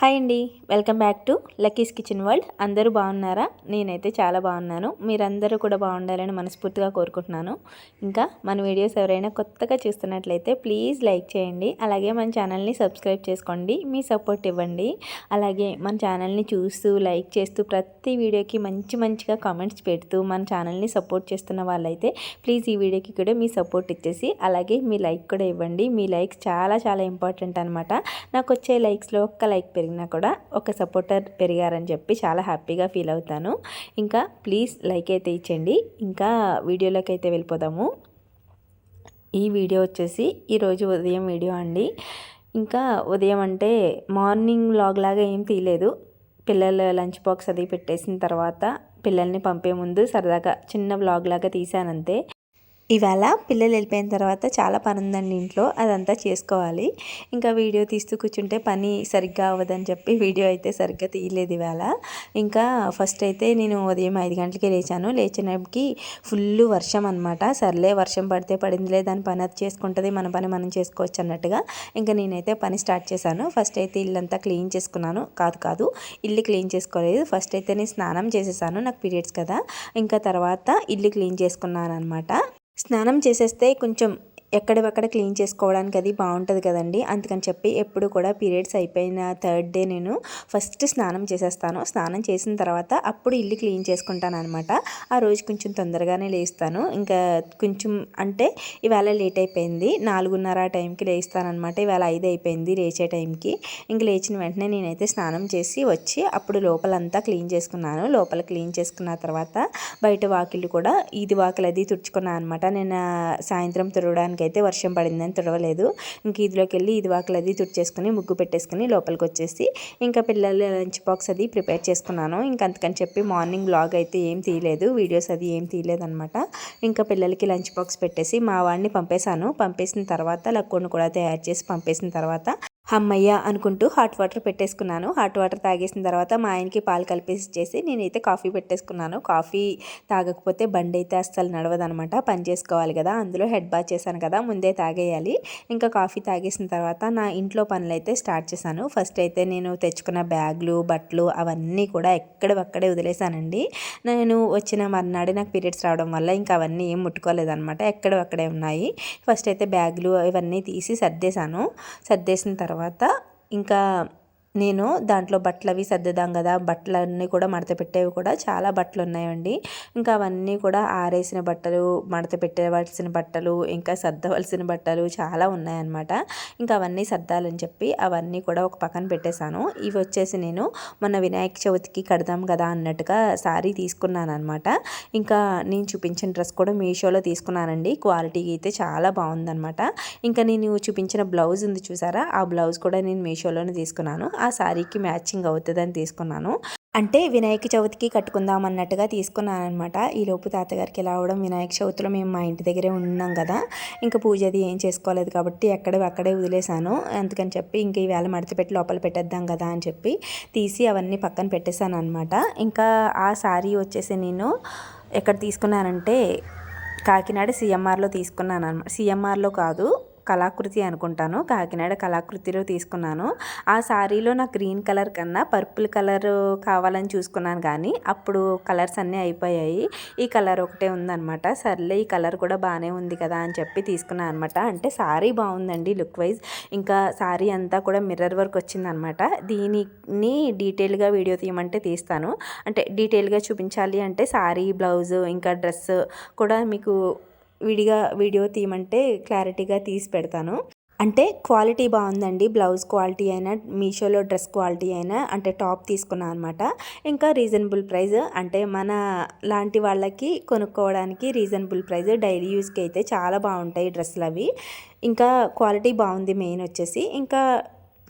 Hi అండి. Welcome back to Lucky's kitchen world. అందరూ బాగున్నారా? నేనైతే చాలా బాగున్నాను. మీరందరూ కూడా బాగుండాలని మనస్ఫూర్తిగా కోరుకుంటున్నాను. ఇంకా మన వీడియోస్ ఎవరైనా కొత్తగా చూస్తున్నట్లయితే ప్లీజ్ లైక్ చేయండి. అలాగే మన ఛానల్ని సబ్స్క్రైబ్ చేసుకోండి. మీ సపోర్ట్ ఇవ్వండి. అలాగే మన ఛానల్ని చూస్తూ లైక్ చేస్తూ ప్రతి వీడియోకి మంచి మంచిగా కామెంట్స్ పెడుతూ మన ఛానల్ని సపోర్ట్ చేస్తున్న వాళ్ళైతే ప్లీజ్ ఈ వీడియోకి కూడా మీ సపోర్ట్ ఇచ్చేసి అలాగే మీ లైక్ కూడా ఇవ్వండి. మీ లైక్స్ చాలా చాలా ఇంపార్టెంట్ అనమాట నాకు వచ్చే లైక్స్లో ఒక్క లైక్ పెరిగింది. జరిగినా కూడా ఒక సపోర్టర్ పెరిగారని చెప్పి చాలా హ్యాపీగా ఫీల్ అవుతాను. ఇంకా ప్లీజ్ లైక్ అయితే ఇచ్చండి ఇంకా వీడియోలోకి అయితే వెళ్ళిపోదాము. ఈ వీడియో వచ్చేసి ఈరోజు ఉదయం వీడియో అండి. ఇంకా ఉదయం అంటే మార్నింగ్ లాగ్ లాగా ఏం తీయలేదు పిల్లల లంచ్ బాక్స్ అది పెట్టేసిన తర్వాత పిల్లల్ని పంపే ముందు సరదాగా చిన్న వ్లాగ్ లాగా తీసానంతే ఇవాళ పిల్లలు వెళ్ళిపోయిన తర్వాత చాలా పని ఉందండి ఇంట్లో అదంతా చేసుకోవాలి. ఇంకా వీడియో తీస్తూ కూర్చుంటే పని సరిగ్గా అవ్వదని చెప్పి వీడియో అయితే సరిగ్గా తీయలేదు ఇవాళ. ఇంకా ఫస్ట్ అయితే నేను ఉదయం ఐదు గంటలకి లేచాను. లేచినప్పటికి ఫుల్ వర్షం అనమాట సర్లే వర్షం పడితే పడిందిలే దాని పని అది చేసుకుంటుంది మన పని మనం చేసుకోవచ్చు అన్నట్టుగా ఇంకా నేనైతే పని స్టార్ట్ చేశాను. ఫస్ట్ అయితే ఇల్లంతా క్లీన్ చేసుకున్నాను. కాదు కాదు ఇల్లు క్లీన్ చేసుకోలేదు. ఫస్ట్ అయితే నేను స్నానం చేసేసాను నాకు పీరియడ్స్ కదా. ఇంకా తర్వాత ఇల్లు క్లీన్ చేసుకున్నాను అనమాట స్నానం చేసేస్తే కొంచెం ఎక్కడెక్కడ క్లీన్ చేసుకోవడానికి అది బాగుంటుంది కదండి. అందుకని చెప్పి ఎప్పుడు కూడా పీరియడ్స్ అయిపోయిన థర్డ్ డే నేను ఫస్ట్ స్నానం చేసేస్తాను. స్నానం చేసిన తర్వాత అప్పుడు ఇల్లు క్లీన్ చేసుకుంటాను అనమాట ఆ రోజు కొంచెం తొందరగానే లేస్తాను. ఇంకా కొంచెం అంటే ఇవాళ లేట్ అయిపోయింది. నాలుగున్నర టైంకి లేస్తానమాట ఇవాళ ఐదు అయిపోయింది లేచే టైంకి. ఇంక లేచిన వెంటనే నేనైతే స్నానం చేసి వచ్చి అప్పుడు లోపలంతా క్లీన్ చేసుకున్నాను. లోపల క్లీన్ చేసుకున్న తర్వాత బయట వాకిళ్ళు కూడా ఇది వాకిలు అది తుడుచుకున్నాను అనమాట నేను సాయంత్రం తుడవడానికి అయితే వర్షం పడిందని తుడవలేదు. ఇంక ఇదిలోకి వెళ్ళి ఇది వాకలు అది తుడిచేసుకుని ముగ్గు పెట్టేసుకుని లోపలికి వచ్చేసి ఇంకా పిల్లలు లంచ్ బాక్స్ అది ప్రిపేర్ చేసుకున్నాను. ఇంకా అందుకని చెప్పి మార్నింగ్ బ్లాగ్ అయితే ఏం తీయలేదు వీడియోస్ అది ఏం తీయలేదనమాట ఇంకా పిల్లలకి లంచ్ బాక్స్ పెట్టేసి మా వాడిని పంపేశాను. పంపేసిన తర్వాత లక్కుని కూడా తయారు చేసి పంపేసిన తర్వాత హమ్మయ్య అనుకుంటూ హాట్ వాటర్ పెట్టేసుకున్నాను. హాట్ వాటర్ తాగేసిన తర్వాత మా ఆయనకి పాలు కలిపేసి చేసి నేనైతే కాఫీ పెట్టేసుకున్నాను. కాఫీ తాగకపోతే బండి అయితే అస్సలు నడవదనమాట. పని చేసుకోవాలి కదా అందులో హెడ్ బాత్ చేశాను కదా ముందే తాగేయాలి. ఇంకా కాఫీ తాగేసిన తర్వాత నా ఇంట్లో పనులు అయితే స్టార్ట్ చేశాను. ఫస్ట్ అయితే నేను తెచ్చుకున్న బ్యాగులు బట్టలు అవన్నీ కూడా ఎక్కడవక్కడే వదిలేశానండి. నేను వచ్చిన మర్నాడే నాకు పీరియడ్స్ రావడం వల్ల ఇంకా అవన్నీ ఏం ముట్టుకోలేదనమాట. ఎక్కడవక్కడే ఉన్నాయి. ఫస్ట్ అయితే బ్యాగులు ఇవన్నీ తీసి సర్దేశాను. సర్దేసిన తర్వాత తర్వాత ఇంకా నేను దాంట్లో బట్టలు అవి సర్దుదాం కదా బట్టలన్నీ కూడా మడత పెట్టేవి కూడా చాలా బట్టలు ఉన్నాయండి. ఇంకా అవన్నీ కూడా ఆరేసిన బట్టలు మడత పెట్టేవలసిన బట్టలు ఇంకా సర్దవలసిన బట్టలు చాలా ఉన్నాయన్నమాట. ఇంకా అవన్నీ సర్దాలని చెప్పి అవన్నీ కూడా ఒక పక్కన పెట్టేశాను. ఇవి వచ్చేసి నేను మొన్న వినాయక చవితికి కడదాం కదా అన్నట్టుగా శారీ తీసుకున్నాను అనమాట ఇంకా నేను చూపించిన డ్రెస్ కూడా మీషోలో తీసుకున్నానండి. క్వాలిటీ అయితే చాలా బాగుందనమాట ఇంకా నేను చూపించిన బ్లౌజ్ ఉంది చూసారా? ఆ బ్లౌజ్ కూడా నేను మీషోలోనే తీసుకున్నాను. ఆ శారీకి మ్యాచింగ్ అవుతుందని తీసుకున్నాను. అంటే వినాయక చవితికి కట్టుకుందాం అన్నట్టుగా తీసుకున్నాను అనమాట ఈలోపు తాతగారికి ఎలా అవడం వినాయక చవితిలో మేము మా ఇంటి దగ్గరే ఉన్నాం కదా ఇంకా పూజ అది ఏం చేసుకోలేదు కాబట్టి ఎక్కడ అక్కడే వదిలేశాను. అందుకని చెప్పి ఇంక ఈవేళ మడత పెట్టి లోపల పెట్టేద్దాం కదా అని చెప్పి తీసి అవన్నీ పక్కన పెట్టేశాను అనమాట ఇంకా ఆ శారీ వచ్చేసి నేను ఎక్కడ తీసుకున్నానంటే కాకినాడ సిఎంఆర్లో తీసుకున్నాను అనమాట సిఎంఆర్లో కాదు కళాకృతి అనుకుంటాను. కాకినాడ కళాకృతిలో తీసుకున్నాను. ఆ శారీలో నాకు గ్రీన్ కలర్ కన్నా పర్పుల్ కలర్ కావాలని చూసుకున్నాను కానీ అప్పుడు కలర్స్ అన్నీ అయిపోయాయి. ఈ కలర్ ఒకటే ఉందనమాట సర్లే ఈ కలర్ కూడా బాగానే ఉంది కదా అని చెప్పి తీసుకున్నాను అనమాట అంటే శారీ బాగుందండి లుక్ వైజ్. ఇంకా శారీ అంతా కూడా మిర్రర్ వర్క్ వచ్చిందనమాట దీనిని డీటెయిల్గా వీడియో తీయమంటే తీస్తాను. అంటే డీటెయిల్గా చూపించాలి అంటే శారీ బ్లౌజ్ ఇంకా డ్రెస్ కూడా మీకు విడిగా వీడియో తీయమంటే క్లారిటీగా తీసి పెడతాను. అంటే క్వాలిటీ బాగుందండి. బ్లౌజ్ క్వాలిటీ అయినా మీషోలో డ్రెస్ క్వాలిటీ అయినా అంటే టాప్ తీసుకున్నాను అనమాట ఇంకా రీజనబుల్ ప్రైస్ అంటే మన లాంటి వాళ్ళకి కొనుక్కోవడానికి రీజనబుల్ ప్రైస్ డైలీ యూస్కి అయితే చాలా బాగుంటాయి డ్రెస్సులు అవి ఇంకా క్వాలిటీ బాగుంది మెయిన్ వచ్చేసి. ఇంకా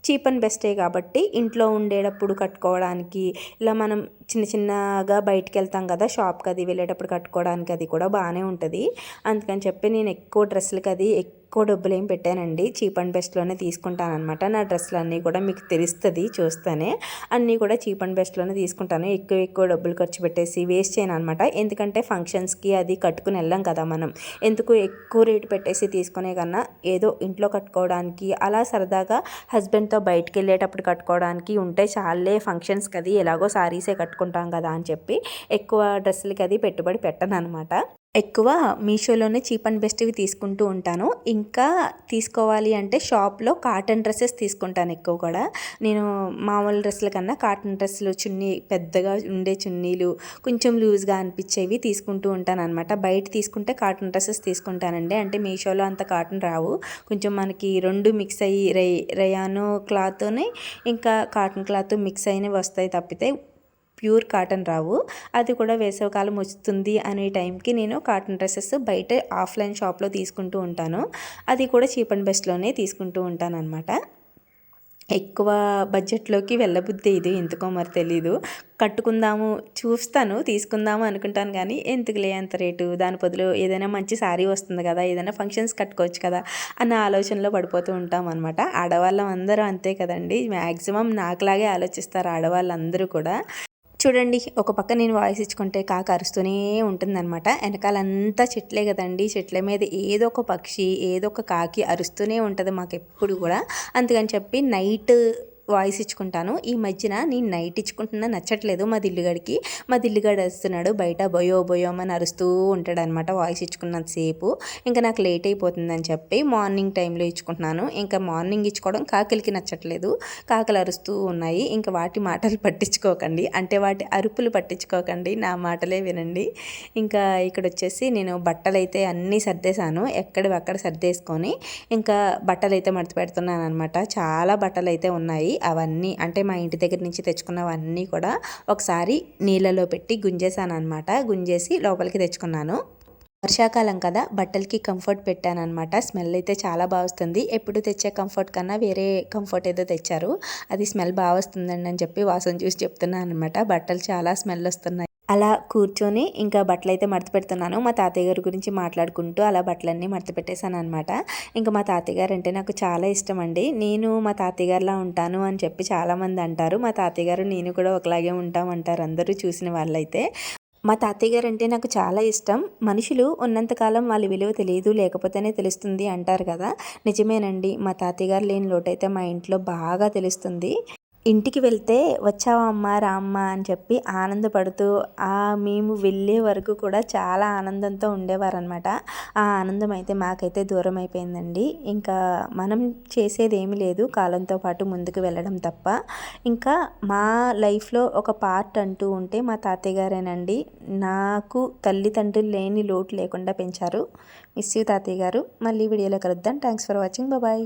చీప్ అండ్ బెస్టే కాబట్టి ఇంట్లో ఉండేటప్పుడు కట్టుకోవడానికి ఇలా మనం చిన్న చిన్నగా బయటికి వెళ్తాం కదా షాప్కి అది వెళ్ళేటప్పుడు కట్టుకోవడానికి అది కూడా బాగానే ఉంటుంది. అందుకని చెప్పి నేను ఎక్కువ డ్రెస్సులకి అది ఎక్కువ ఎక్కువ డబ్బులు ఏం పెట్టానండి. చీప్ అండ్ బెస్ట్లోనే తీసుకుంటాను అనమాట నా డ్రెస్సులు అన్నీ కూడా మీకు తెలుస్తుంది చూస్తేనే. అన్నీ కూడా చీప్ అండ్ బెస్ట్లోనే తీసుకుంటాను. ఎక్కువ ఎక్కువ డబ్బులు ఖర్చు పెట్టేసి వేస్ట్ చేయను అనమాట ఎందుకంటే ఫంక్షన్స్కి అది కట్టుకుని వెళ్ళాం కదా మనం. ఎందుకు ఎక్కువ రేటు పెట్టేసి తీసుకునే కన్నా ఏదో ఇంట్లో కట్టుకోవడానికి అలా సరదాగా హస్బెండ్తో బయటకు వెళ్ళేటప్పుడు కట్టుకోవడానికి ఉంటే చాలే ఫంక్షన్స్కి అది ఎలాగో శారీసే కట్టుకుంటాం కదా అని చెప్పి ఎక్కువ డ్రెస్సులకి అది పెట్టుబడి పెట్టను అనమాట ఎక్కువ మీషోలోనే చీప్ అండ్ బెస్ట్వి తీసుకుంటూ ఉంటాను. ఇంకా తీసుకోవాలి అంటే షాప్లో కాటన్ డ్రెస్సెస్ తీసుకుంటాను ఎక్కువ కూడా. నేను మామూలు డ్రెస్సుల కన్నా కాటన్ డ్రెస్సులు చున్నీ పెద్దగా ఉండే చున్నీలు కొంచెం లూజ్గా అనిపించేవి తీసుకుంటూ ఉంటాను అనమాట బయట తీసుకుంటే కాటన్ డ్రెస్సెస్ తీసుకుంటానండి. అంటే మీషోలో అంత కాటన్ రావు. కొంచెం మనకి రెండు మిక్స్ అయ్యి రై రయాను క్లాత్ని ఇంకా కాటన్ క్లాత్ మిక్స్ అయినవి వస్తాయి తప్పితే ప్యూర్ కాటన్ రావు. అది కూడా వేసవికాలం వస్తుంది అనే టైంకి నేను కాటన్ డ్రెస్సెస్ బయట ఆఫ్లైన్ షాప్లో తీసుకుంటూ ఉంటాను. అది కూడా చీప్ అండ్ బెస్ట్లోనే తీసుకుంటూ ఉంటాను అనమాట ఎక్కువ బడ్జెట్లోకి వెళ్ళబుద్ది ఇది. ఎందుకో మరి తెలీదు. కట్టుకుందాము చూస్తాను తీసుకుందాము అనుకుంటాను కానీ ఎందుకులే అంత రేటు? దాని బదులు ఏదైనా మంచి శారీ వస్తుంది కదా ఏదైనా ఫంక్షన్స్ కట్టుకోవచ్చు కదా అన్న ఆలోచనలో పడిపోతూ ఉంటాం అనమాట ఆడవాళ్ళం అందరూ అంతే కదండి. మ్యాక్సిమం నాకులాగే ఆలోచిస్తారు ఆడవాళ్ళందరూ కూడా. చూడండి ఒక పక్క నేను వాయిస్ ఇచ్చుకుంటే కాక అరుస్తూనే ఉంటుందన్నమాట. వెనకాలంతా చెట్లే కదండి. చెట్ల మీద ఏదో ఒక పక్షి ఏదో ఒక కాకి అరుస్తూనే ఉంటుంది మాకు ఎప్పుడు కూడా. అందుకని చెప్పి నైట్ వాయిస్ ఇచ్చుకుంటాను. ఈ మధ్యన నేను నైట్ ఇచ్చుకుంటున్నా నచ్చట్లేదు మా దిల్లుగాడికి. మా దిల్లుగాడు వస్తున్నాడు బయట బయో బయో అని అరుస్తూ ఉంటాడు అనమాట వాయిస్ ఇచ్చుకున్నంతసేపు ఇంకా నాకు లేట్ అయిపోతుందని చెప్పి మార్నింగ్ టైంలో ఇచ్చుకుంటున్నాను. ఇంకా మార్నింగ్ ఇచ్చుకోవడం కాకిలికి నచ్చట్లేదు. కాకలు అరుస్తూ ఉన్నాయి. ఇంకా వాటి మాటలు పట్టించుకోకండి. అంటే వాటి అరుపులు పట్టించుకోకండి. నా మాటలే వినండి. ఇంకా ఇక్కడ వచ్చేసి నేను బట్టలు అయితే అన్నీ సర్దేశాను. ఎక్కడివి అక్కడ సర్దేసుకొని ఇంకా బట్టలు అయితే మడత పెడుతున్నాను అనమాట చాలా బట్టలు అయితే ఉన్నాయి. అవన్నీ అంటే మా ఇంటి దగ్గర నుంచి తెచ్చుకున్నవన్నీ కూడా ఒకసారి నీళ్ళలో పెట్టి గుంజేసాను అనమాట గుంజేసి లోపలికి తెచ్చుకున్నాను. వర్షాకాలం కదా బట్టలకి కంఫర్ట్ పెట్టాను అనమాట స్మెల్ అయితే చాలా బాగా వస్తుంది. ఎప్పుడు తెచ్చే కంఫర్ట్ కన్నా వేరే కంఫర్ట్ ఏదో తెచ్చారు. అది స్మెల్ బాగా వస్తుందండి అని చెప్పి వాసన చూసి చెప్తున్నాను అనమాట బట్టలు చాలా స్మెల్ వస్తున్నాయి. అలా కూర్చొని ఇంకా బట్టలు అయితే మడత పెడుతున్నాను మా తాతయ్య గారి గురించి మాట్లాడుకుంటూ అలా బట్టలన్నీ మడత పెట్టేశాను అనమాట ఇంకా మా తాతయ్య గారు అంటే నాకు చాలా ఇష్టం అండి నేను మా తాతయ్య గారిలా ఉంటాను అని చెప్పి చాలామంది అంటారు. మా తాతయ్య గారు నేను కూడా ఒకలాగే ఉంటామంటారు అందరూ చూసిన వాళ్ళైతే. మా తాతయ్య గారు అంటే నాకు చాలా ఇష్టం. మనుషులు ఉన్నంతకాలం వాళ్ళ విలువ తెలియదు లేకపోతేనే తెలుస్తుంది అంటారు కదా. నిజమేనండి. మా తాతయ్య గారు లేని లోటైతే మా ఇంట్లో బాగా తెలుస్తుంది. ఇంటికి వెళ్తే వచ్చావా అమ్మ అని చెప్పి ఆనందపడుతూ ఆ మేము వెళ్ళే వరకు కూడా చాలా ఆనందంతో ఉండేవారనమాట ఆ ఆనందం అయితే మాకైతే దూరం అయిపోయిందండి. ఇంకా మనం చేసేది ఏమీ లేదు కాలంతో పాటు ముందుకు వెళ్ళడం తప్ప. ఇంకా మా లైఫ్లో ఒక పార్ట్ అంటూ ఉంటే మా తాతయ్య గారేనండి నాకు తల్లిదండ్రులు లేని లోటు లేకుండా పెంచారు. మిస్ యూ తాతయ్య గారు మళ్ళీ వీడియోలో కలుద్దాం. Thanks for watching bye